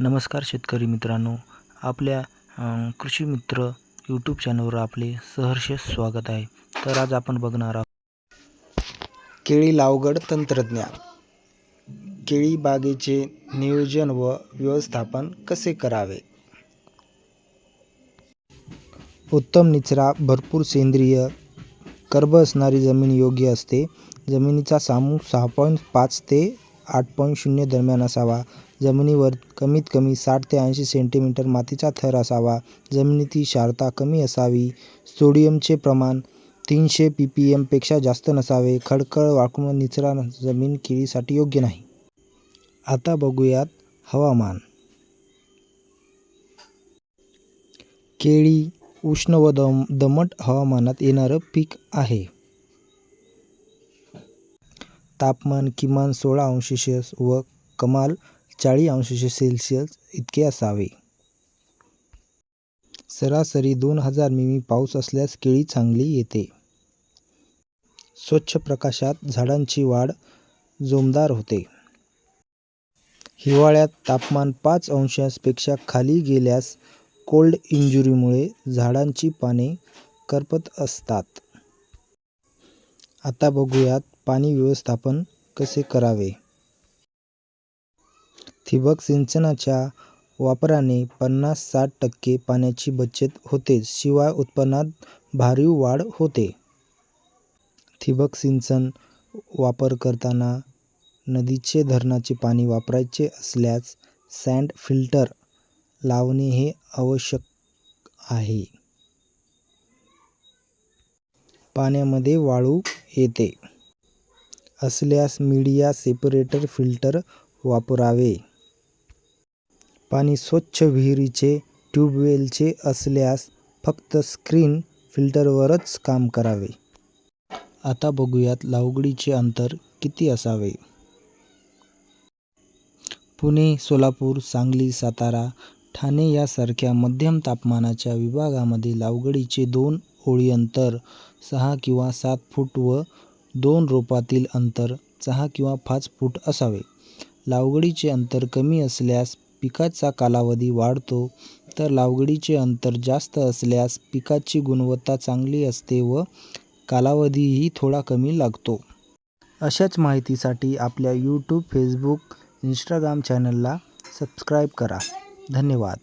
नमस्कार शेतकरी मित्रांनो आपल्या कृषी मित्र यूट्यूब चॅनलवर आपले सहर्ष स्वागत आहे. तर आज आपण बघणार आहोत केळी लावगड तंत्रज्ञान. केळी बागेचे नियोजन व व्यवस्थापन कसे करावे? उत्तम निचरा भरपूर सेंद्रिय कर्ब असणारी जमीन योग्य असते. जमिनीचा सामू सहा पॉईंट पाच ते आठ पॉईंट शून्य दरम्यान असावा. जमिनीवर कमीत कमी साठ ते ऐंशी सेंटीमीटर मातीचा थर असावा. जमिनीतील क्षारता कमी असावी. सोडियमचे प्रमाण तीनशे पी पी एमपेक्षा जास्त नसावे. खडखड वाळून निचरा जमीन केळीसाठी योग्य नाही. आता बघूयात हवामान. केळी उष्ण व दम दमट हवामानात येणारं पीक आहे. तापमान किमान सोळा अंश शेस व कमाल चाळीस अंश सेल्सिअस इतके असावे. सरासरी दोन हजार मिमी पाऊस असल्यास केळी चांगली येते. स्वच्छ प्रकाशात झाडांची वाढ जोमदार होते. हिवाळ्यात तापमान पाच अंशांपेक्षा खाली गेल्यास कोल्ड इंजुरीमुळे झाडांची पाने करपत असतात. आता बघूयात पाणी व्यवस्थापन कसे करावे. ठिबक सिंचनाच्या वापराने पन्नास साठ टक्के पाण्याची बचत होते शिवाय उत्पन्नात भारी वाढ होते. ठिबक सिंचन वापर करताना नदीचे धरणाचे पाणी वापरायचे असल्यास सँड फिल्टर लावणे हे आवश्यक आहे. पाण्यामध्ये वाळू येते. असल्यास मीडिया सेपरेटर फिल्टर वापरावे. पाणी स्वच्छ विहिरीचे ट्यूबवेलचे असल्यास फक्त स्क्रीन फिल्टरवरच काम करावे. आता बघूयात लावगडीचे अंतर किती असावे. पुणे सोलापूर सांगली सातारा ठाणे यासारख्या मध्यम तापमानाच्या विभागामध्ये लावगडीचे दोन ओळी अंतर सहा किंवा सात फूट व दोन रोपातील अंतर सहा किंवा पाच फूट असावे. लागवडीचे अंतर कमी असल्यास पिकाचा कालावधी वाढतो तर लागवडीचे अंतर जास्त असल्यास पिकाची गुणवत्ता चांगली असते व कालावधीही थोडा कमी लागतो. अशाच माहितीसाठी आपल्या यूट्यूब फेसबुक इंस्टाग्राम चॅनलला सबस्क्राईब करा. धन्यवाद.